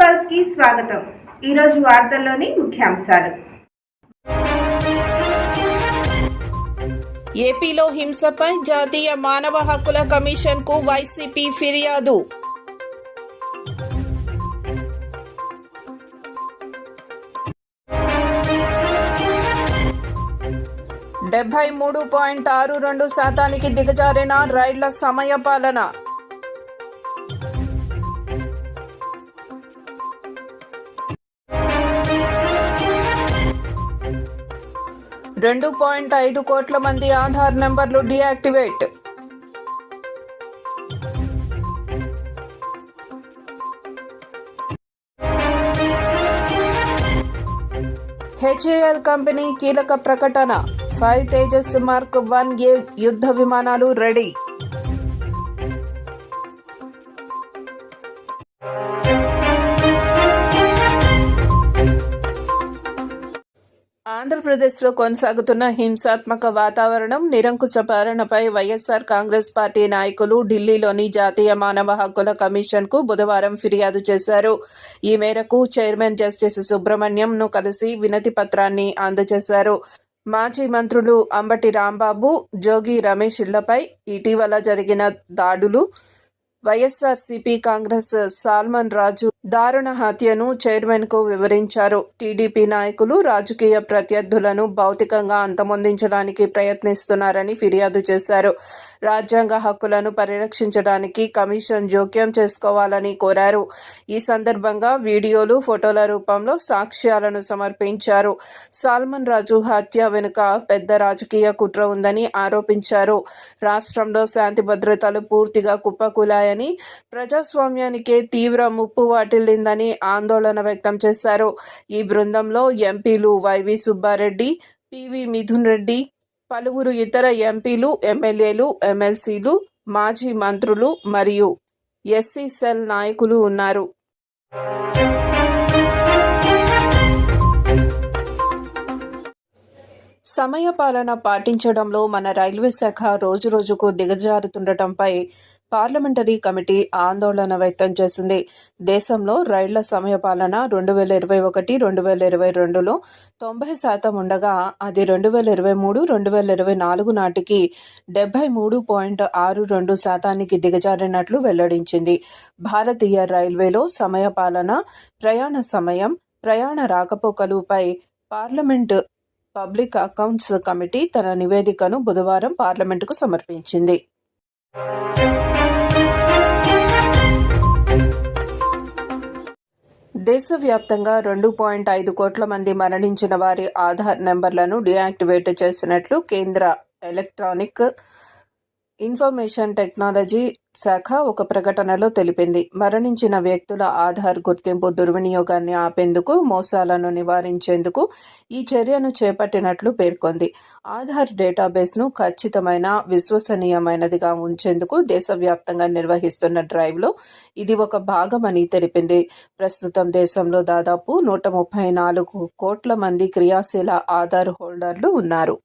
పల్స్కి స్వాగతం. ఈరోజు వార్తల్లోని ముఖ్యాంశాలు. ఏపీలో హింసపై జాతీయ మానవ హక్కుల కమిషన్కు వైసీపీ ఫిర్యాదు. డెబ్బై మూడు పాయింట్ ఆరు రెండు శాతానికి దిగజారిన రైళ్ళ సమయపాలన రెండు పాయింట్ ఐదు కోట్ల మంది ఆధార్ నెంబర్లు డియాక్టివేట్. హెచ్ఏఎల్ కంపెనీ కీలక ప్రకటన. Five Tejas mark one A యుద్ధ విమానాలు రెడీ. ఆంధ్రప్రదేశ్లో కొనసాగుతున్న హింసాత్మక వాతావరణం నిరంకుశ పాలనపై వైఎస్సార్ కాంగ్రెస్ పార్టీ నాయకులు ఢిల్లీలోని జాతీయ మానవ హక్కుల కమిషన్కు బుధవారం ఫిర్యాదు చేశారు. ఈ మేరకు చైర్మన్ జస్టిస్ సుబ్రహ్మణ్యం ను కలిసి వినతి పత్రాన్ని అందజేశారు. మాజీ మంత్రులు అంబటి రాంబాబు జోగి రమేష్ ఇళ్ళపై ఇటీవల జరిగిన దాడులు వైఎస్ఆర్సీపీ కాంగ్రెస్ సాల్మన్ రాజు దారుణ హత్యను చైర్మన్కు వివరించారు. టీడీపీ నాయకులు రాజకీయ ప్రత్యర్థులను భౌతికంగా అంతమొందించడానికి ప్రయత్నిస్తున్నారని ఫిర్యాదు చేశారు. రాజ్యాంగ హక్కులను పరిరక్షించడానికి కమిషన్ జోక్యం చేసుకోవాలని కోరారు. ఈ సందర్భంగా వీడియోలు ఫోటోల రూపంలో సాక్ష్యాలను సమర్పించారు. సాల్మన్ రాజు హత్య వెనుక పెద్ద రాజకీయ కుట్ర ఉందని ఆరోపించారు. రాష్ట్రంలో శాంతి భద్రతలు పూర్తిగా కుప్పకూలాయని ప్రజాస్వామ్యానికే తీవ్ర ముప్పు వాటి వాటిల్లిందని ఆందోళన వ్యక్తం చేశారు. ఈ బృందంలో ఎంపీలు వైవి సుబ్బారెడ్డి పివి మిథున్ రెడ్డి పలువురు ఇతర ఎంపీలు ఎమ్మెల్యేలు ఎమ్మెల్సీలు మాజీ మంత్రులు మరియు ఎస్సీ సెల్ నాయకులు ఉన్నారు. సమయపాలన పాటించడంలో మన రైల్వే శాఖ రోజురోజుకు దిగజారుతుండటంపై పార్లమెంటరీ కమిటీ ఆందోళన వ్యక్తం చేసింది. దేశంలో రైళ్ళ సమయపాలన రెండు వేల ఇరవై ఒకటి రెండు వేల ఇరవై రెండులో తొంభై శాతం ఉండగా అది రెండు వేల ఇరవై మూడు రెండు వేల ఇరవై నాలుగు నాటికి డెబ్బై మూడు పాయింట్ ఆరు రెండు శాతానికి దిగజారినట్లు వెల్లడించింది. భారతీయ రైల్వేలో సమయపాలన ప్రయాణ సమయం ప్రయాణ రాకపోకలుపై పార్లమెంటు పబ్లిక్ అకౌంట్స్ కమిటీ తన నివేదికను బుధవారం పార్లమెంటుకు సమర్పించింది. దేశవ్యాప్తంగా రెండు పాయింట్ ఐదు కోట్ల మంది మరణించిన వారి ఆధార్ నెంబర్లను డియాక్టివేట్ చేసినట్లు కేంద్ర ఎలక్ట్రానిక్ ఇన్ఫర్మేషన్ టెక్నాలజీ శాఖ ఒక ప్రకటనలో తెలిపింది. మరణించిన వ్యక్తుల ఆధార్ గుర్తింపు దుర్వినియోగాన్ని ఆపేందుకు మోసాలను నివారించేందుకు ఈ చర్యను చేపట్టినట్లు పేర్కొంది. ఆధార్ డేటాబేస్ను ఖచ్చితమైన విశ్వసనీయమైనదిగా ఉంచేందుకు దేశవ్యాప్తంగా నిర్వహిస్తున్న డ్రైవ్లో ఇది ఒక భాగమని తెలిపింది. ప్రస్తుతం దేశంలో దాదాపు నూట ముప్పై నాలుగు కోట్ల మంది క్రియాశీల ఆధార్ హోల్డర్లు ఉన్నారు.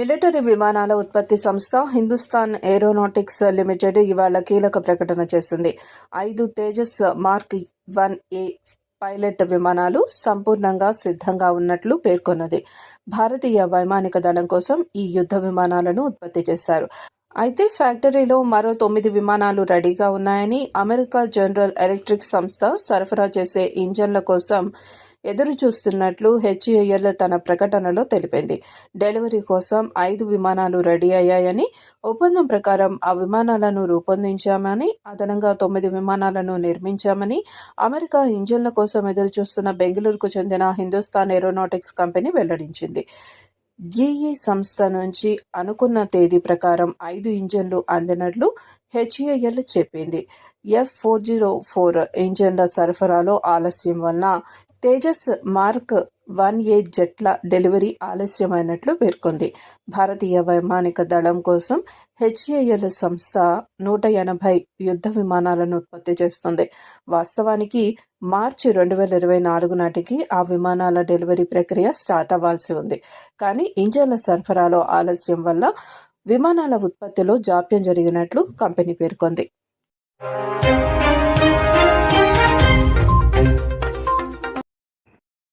మిలిటరీ విమానాల ఉత్పత్తి సంస్థ హిందుస్థాన్ ఏరోనాటిక్స్ లిమిటెడ్ ఇవాళ కీలక ప్రకటన చేసింది. ఐదు Tejas mark one A pilot విమానాలు సంపూర్ణంగా సిద్ధంగా ఉన్నట్లు పేర్కొన్నది. భారతీయ వైమానిక దళం కోసం ఈ యుద్ధ విమానాలను ఉత్పత్తి చేశారు. అయితే ఫ్యాక్టరీలో మరో తొమ్మిది విమానాలు రెడీగా ఉన్నాయని అమెరికా జనరల్ ఎలక్ట్రిక్ సంస్థ సరఫరా చేసే ఇంజన్ల కోసం ఎదురు చూస్తున్నట్లు హెచ్ఏఎల్ తన ప్రకటనలో తెలిపింది. డెలివరీ కోసం ఐదు విమానాలు రెడీ అయ్యాయని ఒప్పందం ప్రకారం ఆ విమానాలను రూపొందించామని అదనంగా తొమ్మిది విమానాలను నిర్మించామని అమెరికా ఇంజన్ల కోసం ఎదురు చూస్తున్న బెంగళూరుకు చెందిన హిందుస్థాన్ ఏరోనాటిక్స్ కంపెనీ వెల్లడించింది. జీఈ సంస్థ నుంచి అనుకున్న తేదీ ప్రకారం ఐదు ఇంజన్లు అందినట్లు హెచ్ఏఎల్ చెప్పింది. ఎఫ్ ఫోర్ జీరో ఫోర్ ఇంజన్ల సరఫరాలో ఆలస్యం వలన తేజస్ మార్క్ వన్ ఏ జెట్ల డెలివరీ ఆలస్యమైనట్లు పేర్కొంది. భారతీయ వైమానిక దళం కోసం హెచ్ఏఎల్ సంస్థ నూట ఎనభై యుద్ధ విమానాలను ఉత్పత్తి చేస్తుంది. వాస్తవానికి మార్చి రెండు వేల ఇరవై నాలుగు నాటికి ఆ విమానాల డెలివరీ ప్రక్రియ స్టార్ట్ అవ్వాల్సి ఉంది. కానీ ఇంజన్ల సరఫరాలో ఆలస్యం వల్ల విమానాల ఉత్పత్తిలో జాప్యం జరిగినట్లు కంపెనీ పేర్కొంది.